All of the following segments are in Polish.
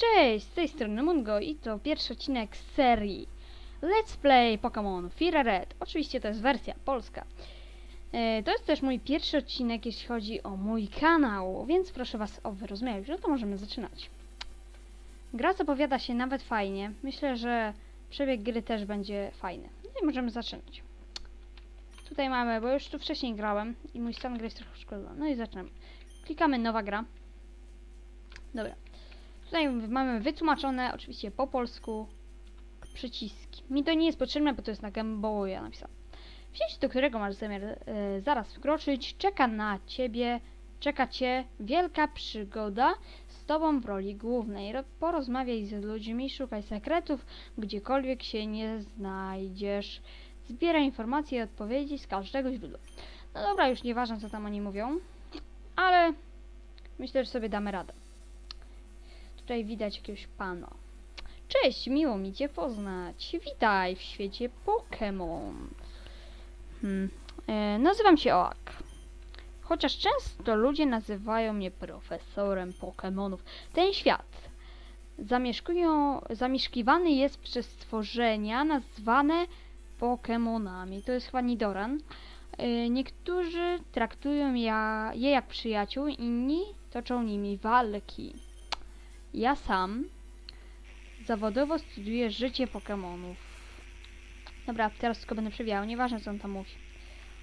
Cześć, z tej strony Mungo i to pierwszy odcinek z serii Let's Play Pokémon Fire Red. Oczywiście to jest wersja polska. E, to jest też mój pierwszy odcinek, jeśli chodzi o mój kanał, więc proszę Was o wyrozumiałe. No to możemy zaczynać. Gra zapowiada się nawet fajnie. Myślę, że przebieg gry też będzie fajny. No i możemy zaczynać. Tutaj mamy, bo już tu wcześniej grałem i mój stan gry jest trochę szkoda. No i zaczynamy. Klikamy nowa gra. Dobra. Tutaj mamy wytłumaczone oczywiście po polsku przyciski. Mi to nie jest potrzebne, bo to jest na Game Boya napisane. W sieci, do którego masz zamiar e, zaraz wkroczyć, czeka na ciebie, czeka cię wielka przygoda z tobą w roli głównej. Ro- Porozmawiaj z ludźmi, szukaj sekretów, gdziekolwiek się nie znajdziesz. Zbieraj informacje i odpowiedzi z każdego źródła. No dobra, już nieważne co tam oni mówią, ale myślę, że sobie damy radę. Tutaj widać jakiegoś pana. Cześć, miło mi Cię poznać. Witaj w świecie Pokémon. Hmm. E, nazywam się Oak. Chociaż często ludzie nazywają mnie profesorem Pokémonów. Ten świat zamieszkują, zamieszkiwany jest przez stworzenia nazwane Pokémonami. To jest chyba Nidoran. E, niektórzy traktują ja, je jak przyjaciół, inni toczą nimi walki. Ja sam zawodowo studiuję życie Pokemonów. Dobra, teraz tylko będę przewijał, nieważne co on tam mówi.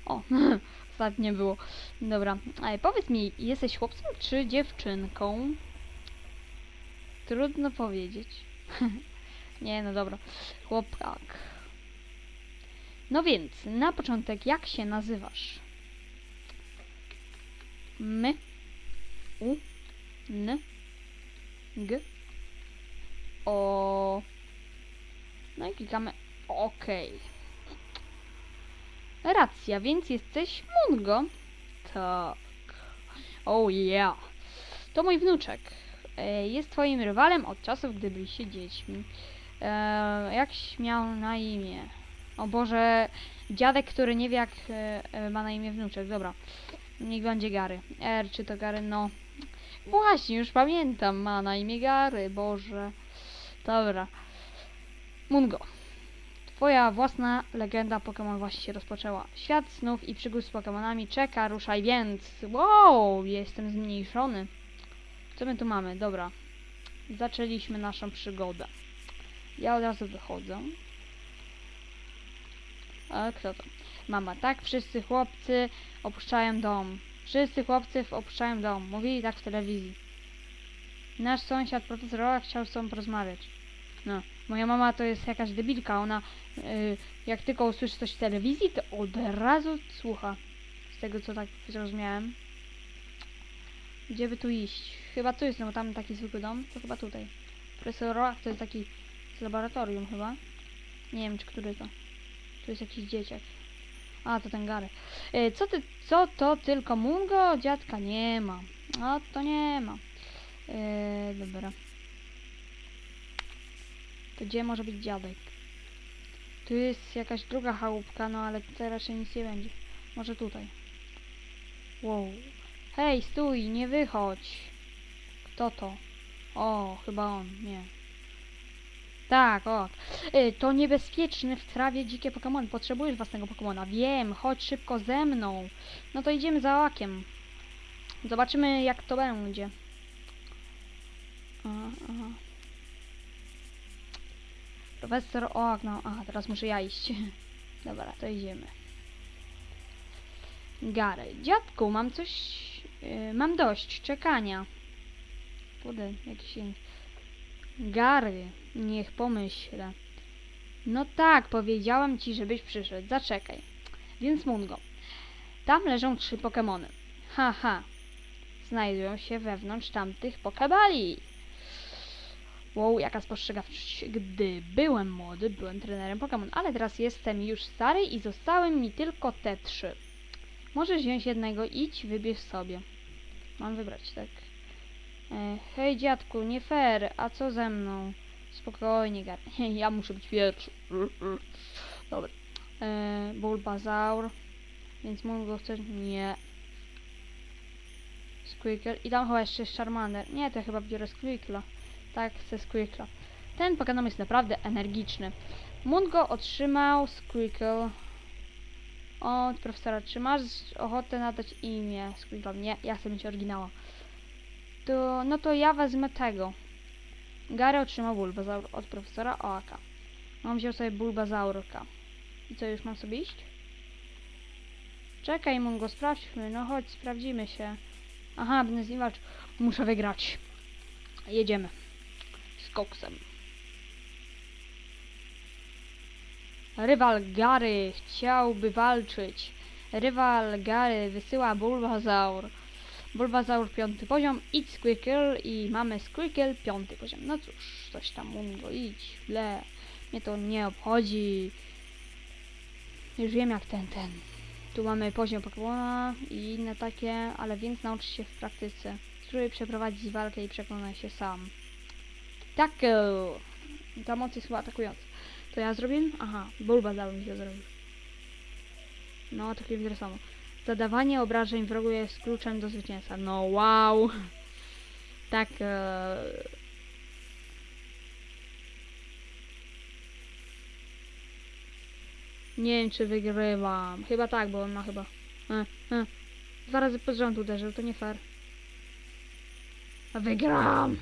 O, ostatnio było. Dobra, ale powiedz mi, jesteś chłopcem czy dziewczynką? Trudno powiedzieć. Nie, no dobra. Chłopak. No więc, na początek, jak się nazywasz? My? U? N? G. O. No i klikamy OK. Racja, więc jesteś Mungo. Tak. Oh yeah. To mój wnuczek. E, Jest twoim rywalem od czasów, gdy byliście dziećmi. E, jak miał na imię? O Boże, dziadek, który nie wie jak e, e, ma na imię wnuczek. Dobra. Niech będzie Gary. R, czy to Gary? No. Właśnie, już pamiętam, ma na imię Gary, Boże. Dobra. Mungo. Twoja własna legenda Pokémon właśnie się rozpoczęła. Świat snów i przygód z Pokémonami czeka, ruszaj więc. Wow, jestem zmniejszony. Co my tu mamy? Dobra. Zaczęliśmy naszą przygodę. Ja od razu wychodzę. A kto to? Mama, tak, wszyscy chłopcy opuszczają dom. Wszyscy chłopcy w- opuszczają dom. Mówili tak w telewizji. Nasz sąsiad, profesor Ola, chciał z tobą porozmawiać. No, moja mama to jest jakaś debilka. Ona, y, jak tylko usłyszy coś w telewizji, to od razu słucha. Z tego, co tak zrozumiałem. Gdzie by tu iść? Chyba tu jest, no bo tam taki zwykły dom. To chyba tutaj. Profesor Ola to jest taki z laboratorium chyba. Nie wiem, czy który to. Tu jest jakiś dzieciak. A, to ten Gary. E, co ty, co to tylko Mungo? Dziadka nie ma. A, to nie ma. E, dobra. To gdzie może być dziadek? Tu jest jakaś druga chałupka, no ale tutaj raczej nic nie będzie. Może tutaj. Wow. Hej, stój, nie wychodź. Kto to? O, chyba on, nie. Tak, o. Y, to niebezpieczne w trawie dzikie Pokémon. Potrzebujesz własnego Pokémona. Wiem, chodź szybko ze mną. No to idziemy za łakiem. Zobaczymy jak to będzie. Aha, aha. Profesor Oak, no, aha, teraz muszę ja iść. Dobra, to idziemy. Gary, dziadku, mam coś, yy, mam dość czekania. Kurde, jakiś. Gary, niech pomyślę. No tak, powiedziałem ci, żebyś przyszedł. Zaczekaj. Więc Mungo. Tam leżą trzy Pokemony. Haha. Znajdują się wewnątrz tamtych Pokebali. Wow, jaka spostrzegawczość. Gdy byłem młody, byłem trenerem Pokémon, ale teraz jestem już stary i zostały mi tylko te trzy. Możesz wziąć jednego, idź, wybierz sobie. Mam wybrać, tak? E, hej dziadku, nie fair, a co ze mną? Spokojnie, Gary. Ja muszę być pierwszy. Dobra. E, Bulbazaur. Więc Mungo chce... Nie. Squeakle. I tam chyba jeszcze Charmander. Nie, to ja chyba biorę Squeakla. Tak, ze Squirkla. Ten Pokémon jest naprawdę energiczny. Mungo otrzymał Squircle od profesora. Czy masz ochotę nadać imię Squirkle? Nie, ja chcę mieć oryginała. To, no to ja wezmę tego. Gary otrzymał Bulbazaur od profesora Oaka. Mam wziął sobie Bulbazaurka. I co, już mam sobie iść? Czekaj, Mungo, sprawdźmy. No chodź, sprawdzimy się. Aha, będę z nim walczył. Muszę wygrać. Jedziemy. Z koksem. Rywal Gary chciałby walczyć. Rywal Gary wysyła Bulbazaur. Bulbazaur piąty poziom, idź Squircle i mamy Squircle piąty poziom. No cóż, coś tam Mungo, idź, ble. Mnie to nie obchodzi. Już wiem jak ten, ten. Tu mamy poziom Pokemona i inne takie, ale więc naucz się w praktyce. Spróbuj przeprowadzić walkę i przekonaj się sam. Tak, ta moc jest chyba atakująca. To ja zrobię? Aha, Bulbazaur mi to zrobił. No, takie wiele samo. Zadawanie obrażeń wrogu jest kluczem do zwycięstwa. No wow! Tak. E... Nie wiem, czy wygrywam. Chyba tak, bo on ma chyba. E, e. Dwa razy pod rząd uderzył, to nie fair. Wygram!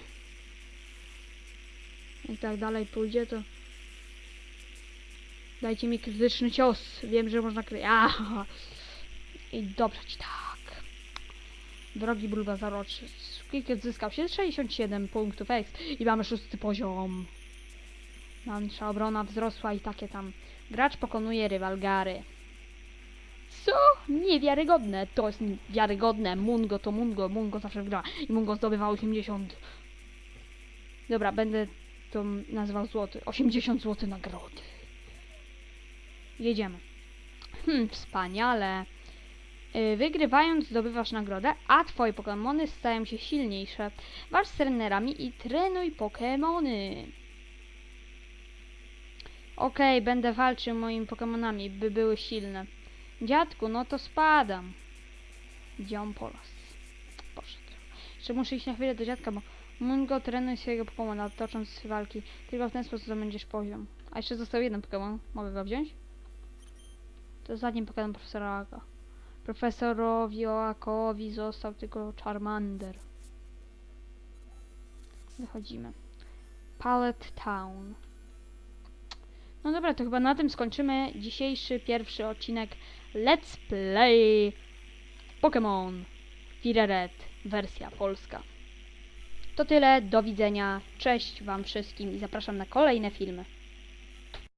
Jak tak dalej pójdzie, to... Dajcie mi krytyczny cios. Wiem, że można kry... Aha. I dobrze ci tak. Drogi Bulbazaur, Cricket zyskał się 67 punktów X i mamy szósty poziom. Nasza obrona wzrosła i takie tam. Gracz pokonuje rywal Gary. Co? Niewiarygodne. To jest wiarygodne. Mungo to Mungo. Mungo zawsze gra. I Mungo zdobywa 80. Dobra, będę to nazywał złoty. 80 zł nagrody. Jedziemy. Hmm, wspaniale. Yy, Wygrywając zdobywasz nagrodę, a twoje Pokémony stają się silniejsze. Walcz z trenerami i trenuj Pokémony. Okej, będę walczył moimi Pokémonami, by były silne. Dziadku, no to spadam. Dziom polas. Poszedł. Jeszcze muszę iść na chwilę do dziadka, bo Mungo trenuje swojego Pokémona, tocząc walki. Tylko w ten sposób zdobędziesz poziom. A jeszcze został jeden Pokémon. Mogę go wziąć? To ostatni Pokémon profesora Oaka. Profesorowi Oakowi został tylko Charmander. Wychodzimy. Pallet Town. No dobra, to chyba na tym skończymy dzisiejszy pierwszy odcinek Let's Play Pokémon Fire wersja polska. To tyle, do widzenia, cześć wam wszystkim i zapraszam na kolejne filmy.